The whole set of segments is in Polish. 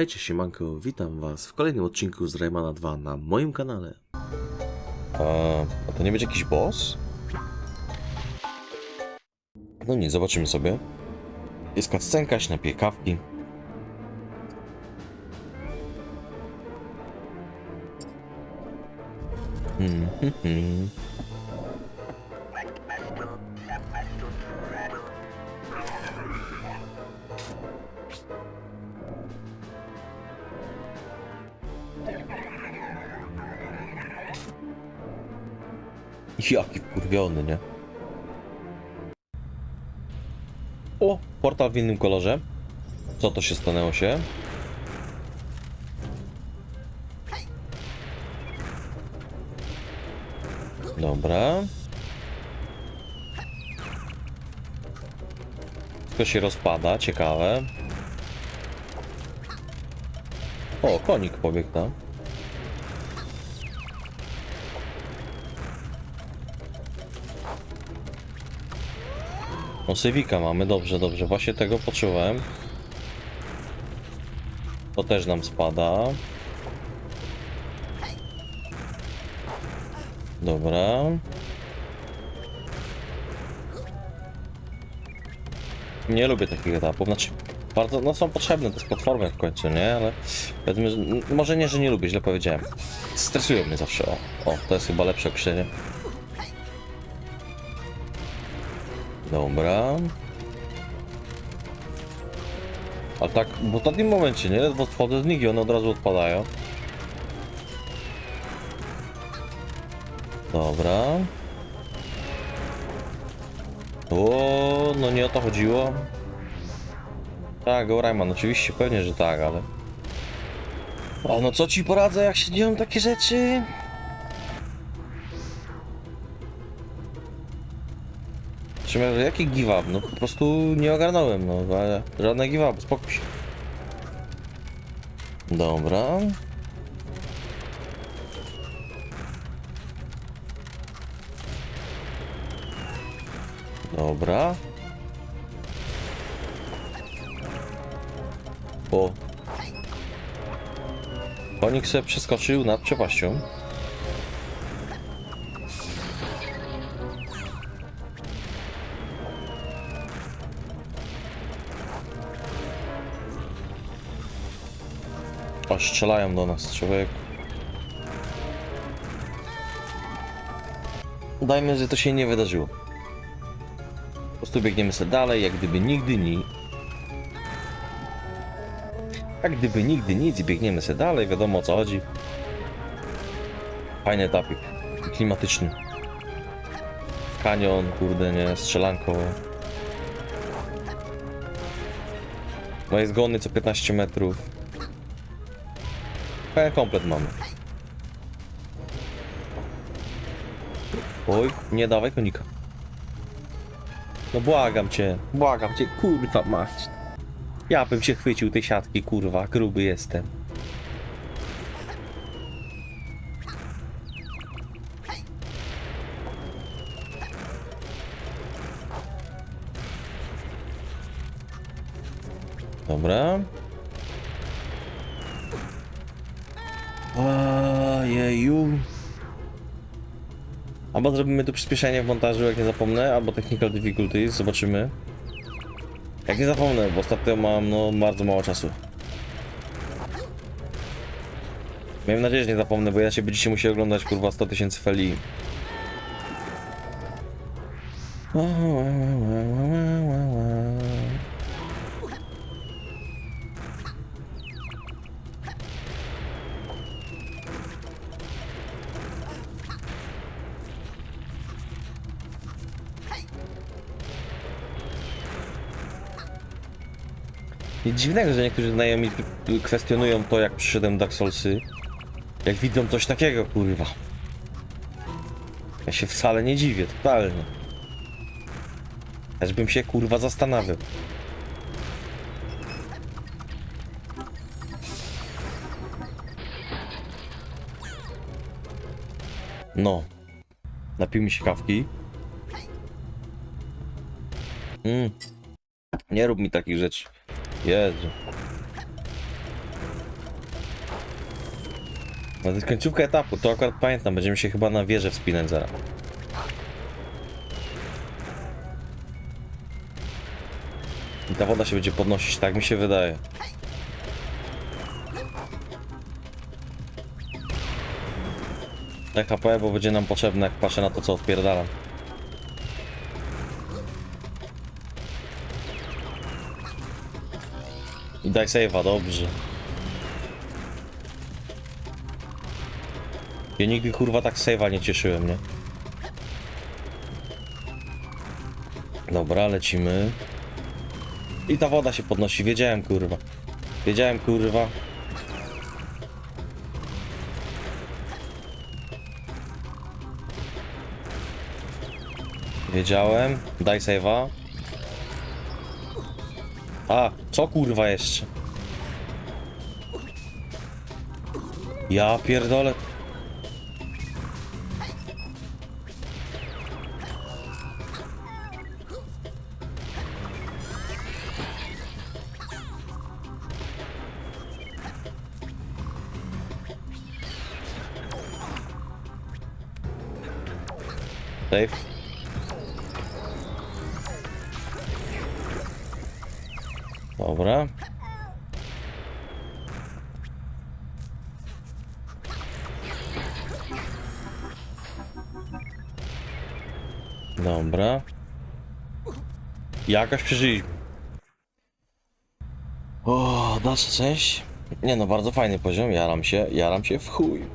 Hejcie siemanko, witam was w kolejnym odcinku z Raymana 2 na moim kanale. A, a to nie będzie jakiś boss? No nic, zobaczymy sobie. Jest się napije kawki. Hmm, hmm, hmm. Jaki wkurwiony, nie? O, portal w innym kolorze. Co to się stanęło się? Dobra. Wszystko się rozpada, ciekawe. O, konik pobiegł tam. O, mamy, dobrze, dobrze. Właśnie tego poczułem. To też nam spada. Dobra. Nie lubię takich etapów, znaczy bardzo, no są potrzebne, to jest platformy w końcu, nie? Ale powiedzmy, może nie, że nie lubię, źle powiedziałem. Stresują mnie zawsze, o. O, to jest chyba lepsze określenie. Dobra. A tak w ostatnim momencie, nie? Ledwo wchodzę z nich i one od razu odpadają. Dobra. O, no nie o to chodziło. Tak, o Rayman, oczywiście, pewnie, że tak, ale... O, no co ci poradzę, jak się dzieją takie rzeczy? Czym, jaki give up? No po prostu nie ogarnąłem, no ale żadne give up, spokój się. Dobra. Dobra. O. Konik przeskoczył nad przepaścią. Strzelają do nas, człowiek. Dajmy, że to się nie wydarzyło. Po prostu biegniemy sobie dalej, jak gdyby nigdy nic. Jak gdyby nigdy nic i biegniemy sobie dalej, wiadomo o co chodzi. Fajny etapik, klimatyczny. W kanion, kurde nie, strzelanko. Moje zgony co 15 metrów. Pełen komplet mamy. Oj, nie dawaj konika. No błagam cię, błagam cię, kurwa mać. Ja bym się chwycił tej siatki, kurwa, gruby jestem. Dobra. Ojeju. Albo zrobimy tu przyspieszenie w montażu, jak nie zapomnę, albo technical difficulties, zobaczymy. Jak nie zapomnę, bo ostatnio mam no bardzo mało czasu. Miejmy nadzieję, że nie zapomnę, bo ja się będziecie musieli oglądać kurwa 100 tysięcy feli. Nic dziwnego, że niektórzy znajomi kwestionują to, jak przyszedłem Dark Soulsy. Jak widzą coś takiego, kurwa. Ja się wcale nie dziwię, totalnie. Też bym się, kurwa, zastanawiał. No. Napijmy się kawki. Mm. Nie rób mi takich rzeczy. Jezu. No to jest końcówka etapu, to akurat pamiętam, będziemy się chyba na wieżę wspinać zaraz. I ta woda się będzie podnosić, tak mi się wydaje. THP, bo będzie nam potrzebne, jak patrzę na to, co odpierdalam. Daj save'a, dobrze. Ja nigdy kurwa tak save'a nie cieszyłem, nie? Dobra, lecimy. I ta woda się podnosi, wiedziałem kurwa. Wiedziałem kurwa. Wiedziałem. Daj save'a. A, co kurwa jeszcze? Ja pierdolę. Safe. Dobra. Dobra. Jakaś przeżyliśmy. O, dalsza część. Nie no, bardzo fajny poziom, jaram się, jaram się w chuj.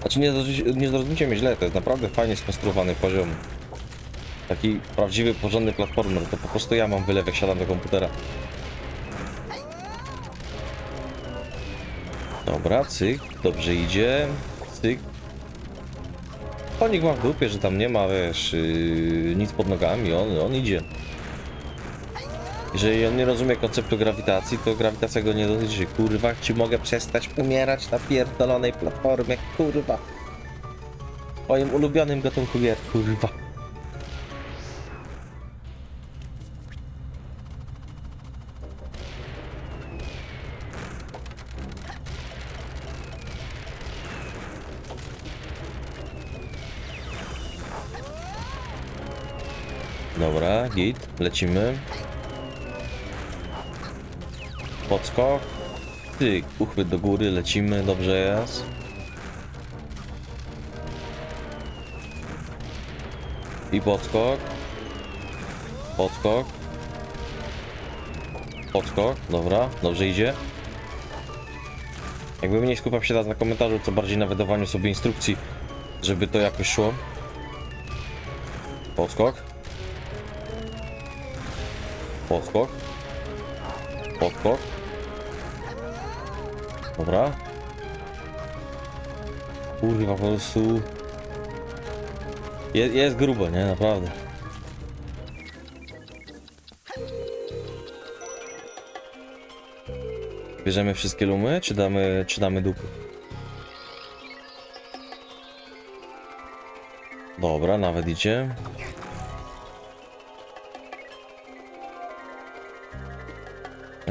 Znaczy nie, nie zrozumcie mnie źle, to jest naprawdę fajnie skonstruowany poziom. Taki prawdziwy, porządny platformer, to po prostu ja mam wylew jak siadam do komputera. Dobra, cyk, dobrze idzie, cyk. Konik ma w dupie, że tam nie ma, wiesz, yy, nic pod nogami, on, on idzie. Jeżeli on nie rozumie konceptu grawitacji, to grawitacja go nie dotyczy. Kurwa, czy mogę przestać umierać na pierdolonej platformie, kurwa. Moim ulubionym gatunku gier, kurwa. Dobra, git, lecimy. Podskok. Tyk, uchwyt do góry, lecimy, dobrze jest. I podskok. Podskok. Podskok, dobra, dobrze idzie. Jakby mniej skupiam się teraz na komentarzu, co bardziej na wydawaniu sobie instrukcji, żeby to jakoś szło. Podskok. Podskok. Podskok. Dobra. Kurwa, po prostu... Je, jest grubo, nie? Naprawdę. Bierzemy wszystkie lumy, czy damy, czy damy dupy? Dobra, nawet idzie.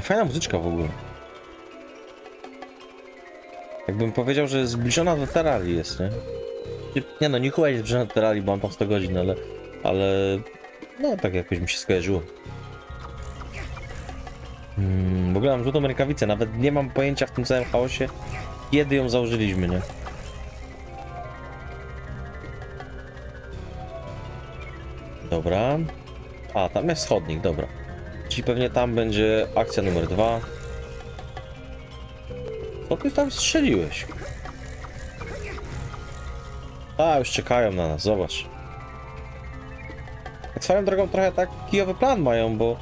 Fajna muzyczka w ogóle. Jakbym powiedział, że zbliżona do Terrarii jest, nie? Nie- no, nie chyba jest zbliżona do Terrarii, bo mam tam 100 godzin, ale... Ale... No, tak jakoś mi się skojarzyło. Hmm, w ogóle mam żółtą rękawicę, nawet nie mam pojęcia w tym całym chaosie, kiedy ją założyliśmy, nie? Dobra. A, tam jest chodnik, dobra. Czyli pewnie tam będzie akcja numer dwa. Co ty tam strzeliłeś? A, już czekają na nas, zobacz. Tak swoją drogą trochę tak kijowy plan mają, bo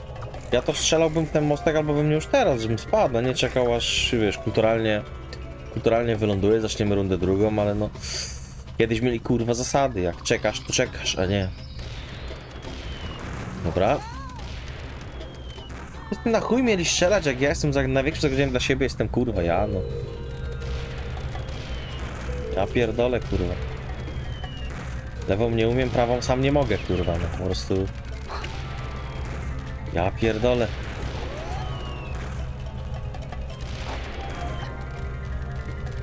ja to strzelałbym w ten mostek albo bym już teraz, żebym spadł, a nie czekał aż, wiesz, kulturalnie, kulturalnie wyląduje, zaczniemy rundę drugą, ale no... Kiedyś mieli kurwa zasady, jak czekasz, to czekasz, a nie. Dobra. Na chuj mieli strzelać, jak ja jestem za, największym zagrożeniem dla siebie, jestem kurwa ja, no. Ja pierdolę, kurwa. Lewą nie umiem, prawą sam nie mogę, kurwa, no po prostu... Ja pierdolę.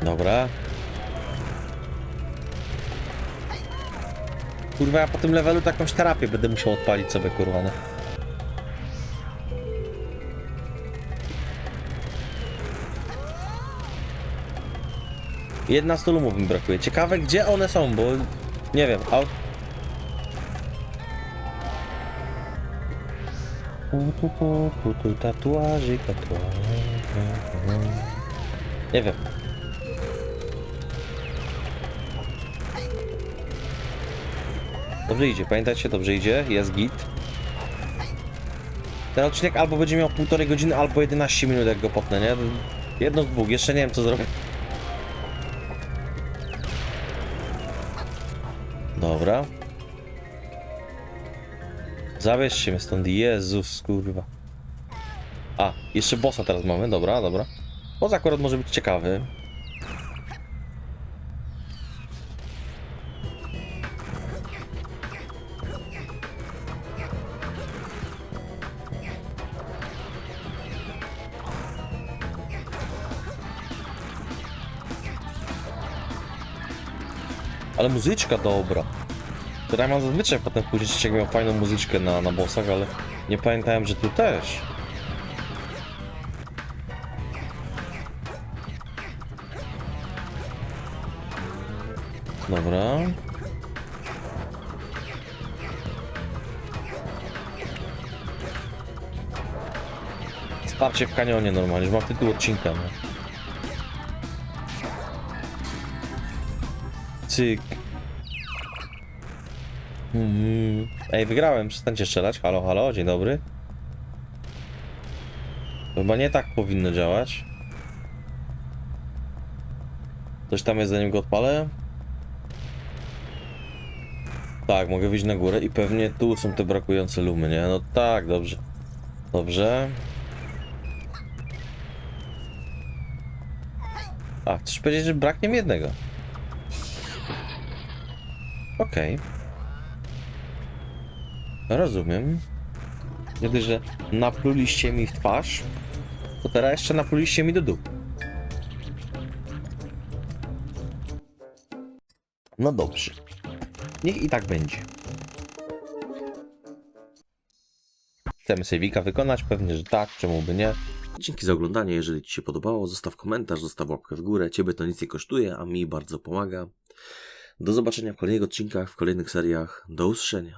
Dobra. Kurwa, ja po tym levelu takąś terapię będę musiał odpalić sobie, kurwa, no. Jedna stolumów mi brakuje. Ciekawe, gdzie one są, bo nie wiem. A... Tatuaży, tatuaży. Nie wiem. Dobrze idzie, pamiętajcie, dobrze idzie, jest git. Ten odcinek albo będzie miał półtorej godziny, albo 11 minut, jak go potnę, nie? Jedno z dwóch, jeszcze nie wiem co zrobię. Dobra. Zabierzcie mnie stąd, Jezus, kurwa. A, jeszcze bossa teraz mamy, dobra, dobra. Boss akurat może być ciekawy. Ale muzyczka dobra. Ja mam zazwyczaj potem później jak miał fajną muzyczkę na, na bossach, ale nie pamiętałem, że tu też. Dobra. Starcie w kanionie normalnie, już mam tytuł odcinka. No. Cyk. Mhm. Ej, wygrałem, przestańcie strzelać. Halo, halo, dzień dobry. Chyba nie tak powinno działać. Coś tam jest zanim go odpalę? Tak, mogę wyjść na górę i pewnie tu są te brakujące lumy, nie? No tak, dobrze. Dobrze. A, chcesz powiedzieć, że braknie mi jednego? Okej. Rozumiem. Gdy, że napluliście mi w twarz, to teraz jeszcze napluliście mi do dupy. No dobrze. Niech i tak będzie. Chcemy sejwika wykonać? Pewnie, że tak, czemu by nie? Dzięki za oglądanie. Jeżeli Ci się podobało, zostaw komentarz, zostaw łapkę w górę. Ciebie to nic nie kosztuje, a mi bardzo pomaga. Do zobaczenia w kolejnych odcinkach, w kolejnych seriach. Do usłyszenia.